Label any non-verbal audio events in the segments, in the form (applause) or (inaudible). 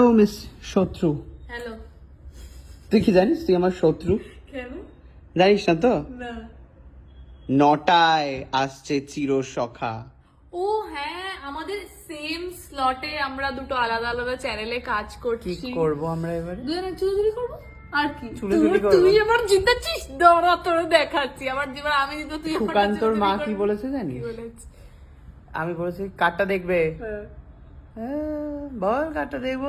বলিস শত্রু হ্যালো তুই কি জানিস? তুই আমার শত্রু। কেন? জানিস না তো? না। নটায় আসছে চির সখা ও হ্যাঁ আমাদের সেম স্লটে আমরা দুটো আলাদা আলাদা চ্যানেলে কাজ করছি। কি করব আমরা এবারে? দুজনে চুলোচুলি করব? আর কি? চুলোচুলি তুই- তুই এবার জিতেছিস? দাঁড়া তোর দেখাচ্ছি। আবার যেবার আমি জিতো তুই আমার সুকান্তর মা কি বলেছে জানিস? আমি বলেছি কারটা দেখবে। হ্যাঁ। হ্যাঁ, বল কারটা দেখব।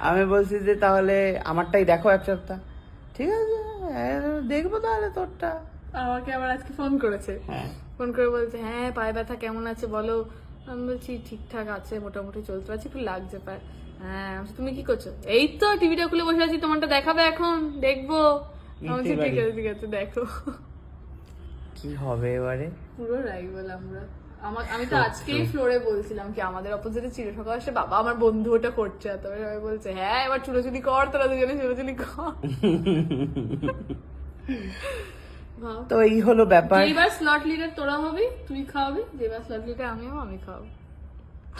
আমি বলছি যে তাহলে আমারটাই দেখো এক সপ্তাহ। ঠিক আছে হ্যাঁ, দেখব তাহলে তোরটা। আমাকে আবার আজকে ফোন করেছে। হ্যাঁ। ফোন করে বলছে হ্যাঁ পায়ে ব্যথা কেমন আছে বলো? আমি বলছি ঠিকঠাক আছে মোটামুটি চলতে পারছি একটু লাগছে পায়ে। হ্যাঁ তুমি কি করছ? এই তো টিভিটা খুলে বসে আছি তোমারটা দেখাবে এখন দেখব। আমি ঠিক আছে ঠিক আছে দেখো। কি হবে এবারে? পুরো রাইভাল আমরা। আমার আমি তো আজকেই ফ্লোরে বলছিলাম কি আমাদের অপোজিটে চির সকাল আসে বাবা আমার বন্ধু ওটা করছে। তবে সবাই বলছে হ্যাঁ এবার চুলোচুলি কর তোরা দুজনে চুলোচুলি কর। তো এই হলো ব্যাপার। যেবার স্লট লিডার তোরা হবি তুই খাওয়াবি যেবার স্লট লিডার আমিও আমি খাওয়াবো।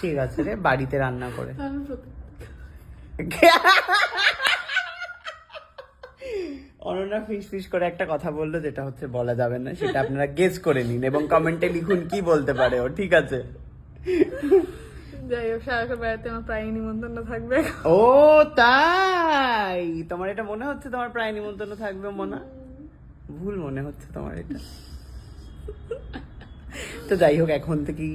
ঠিক আছে রে বাড়িতে রান্না করে। (laughs) অনন্যা ফিস ফিস করে একটা কথা বলল যেটা হচ্ছে বলা যাবে না সেটা আপনারা গেস করে নিন এবং কমেন্টে লিখুন কি বলতে পারে ও ঠিক আছে? যাই হোক সারাকে বেড়াতে আমার প্রায় নিমন্ত্রণ থাকবে। ও তাই! তোমার এটা মনে হচ্ছে তোমার প্রায় নিমন্ত্রণ থাকবে মনে? ভুল মনে হচ্ছে তোমার এটা। তো যাই হোক এখন থেকেই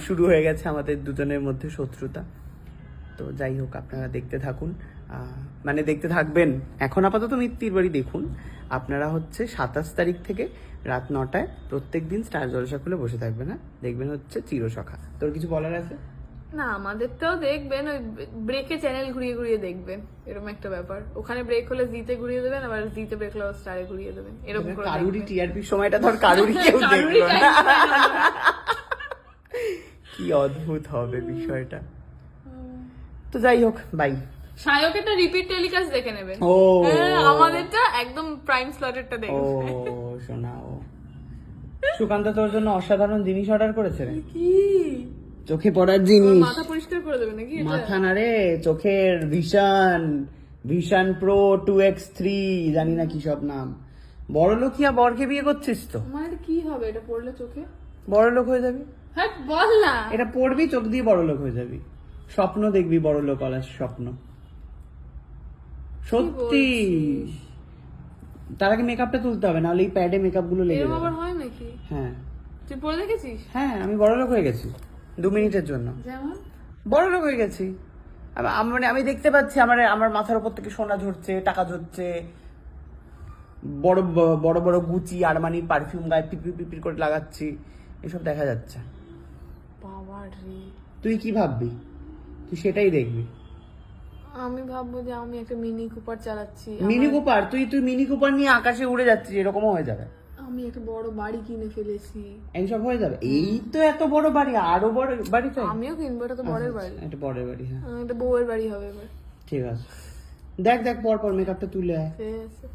শুরু হয়ে গেছে আমাদের দুজনের মধ্যে শত্রুতা। তো যাই হোক আপনারা দেখতে থাকুন। মানে দেখতে থাকবেন। এখন আপাতত মিত্তির বাড়ি দেখুন। আপনারা হচ্ছে সাতাশ তারিখ থেকে রাত নটায় প্রত্যেক দিন স্টার জলসা খুলে বসে থাকবেন হ্যাঁ? দেখবেন হচ্ছে চিরসখা। তোর কিছু বলার আছে? না আমাদেরটাও দেখবেন ওই ব্রেকে চ্যানেল ঘুরিয়ে ঘুরিয়ে দেখবেন। এরকম একটা ব্যাপার। ওখানে ব্রেক হলে জিতে ঘুরিয়ে দেবেন আবার জিতে ব্রেক হলে স্টারে ঘুরিয়ে দেবেন। এরকম করে কারুরই টিআরপি সময়টা ধর কারুরই কেউ (laughs) দেখল না। (laughs) কি অদ্ভুত হবে বিষয়টা। তো যাই হোক বাই সায়কেরটা রিপিট টেলিকাস্ট দেখে নেবেন। ও। হ্যাঁ, আমাদেরটা একদম প্রাইম স্লটেরটা ও শোনা ও। সুকান্ত তোর জন্য অসাধারণ জিনিস অর্ডার করেছে রে। কি? চোখে পড়ার জিনিস। মাথা পরিষ্কার করে দেবে নাকি এটা? মাথা না রে চোখের vision vision pro two X three জানি না কি সব নাম। বড় লোকিয়া বরকে বিয়ে করছিস তো? আমার কি হবে? এটা পড়লে চোখে? বড় লোক হয়ে যাবি? হ্যাঁ বল না। এটা পড়বি চোখ দিয়ে বড় লোক হয়ে যাবি। স্বপ্ন দেখবি বড় লোক স্বপ্ন। সত্যি। তার আগে মেকআপটা তুলতে হবে নাহলে এই প্যাডে মেকআপগুলো লেগে যাবে। আবার হয় নাকি? হ্যাঁ। তুই পড়ে দেখেছিস? হ্যাঁ আমি বড় লোক হয়ে গেছি দু মিনিটের জন্য। যেমন? বড় লোক হয়ে গেছি। মানে আমি দেখতে পাচ্ছি আমার আমার মাথার উপর থেকে সোনা ঝরছে টাকা ঝরছে। বড় বড় বড় গুচি আরমানি পারফিউম গায়ে পিপির পিপির করে লাগাচ্ছি এসব দেখা যাচ্ছে। তুই কি ভাববি? তুই সেটাই দেখবি। আমি ভাববো যে আমি একটা মিনি কুপার চালাচ্ছি মিনি কুপার তুই তুই মিনি কুপার নিয়ে আকাশে উড়ে যাচ্ছিস এরকমও হয়ে যাবে। আমি একটা বড় বাড়ি কিনে ফেলেছি। এইসব হয়ে যাবে। এই তো এত বড় বাড়ি আরও বড় বাড়ি চাই? আমিও কিনবো এটা তো বড়ের বাড়ি। এটা বড় বাড়ি হ্যাঁ। এটা বউয়ের বাড়ি হবে এবার। ঠিক আছে। দেখ দেখ পর পর মেকআপটা তুলে আয়। ঠিক আছে।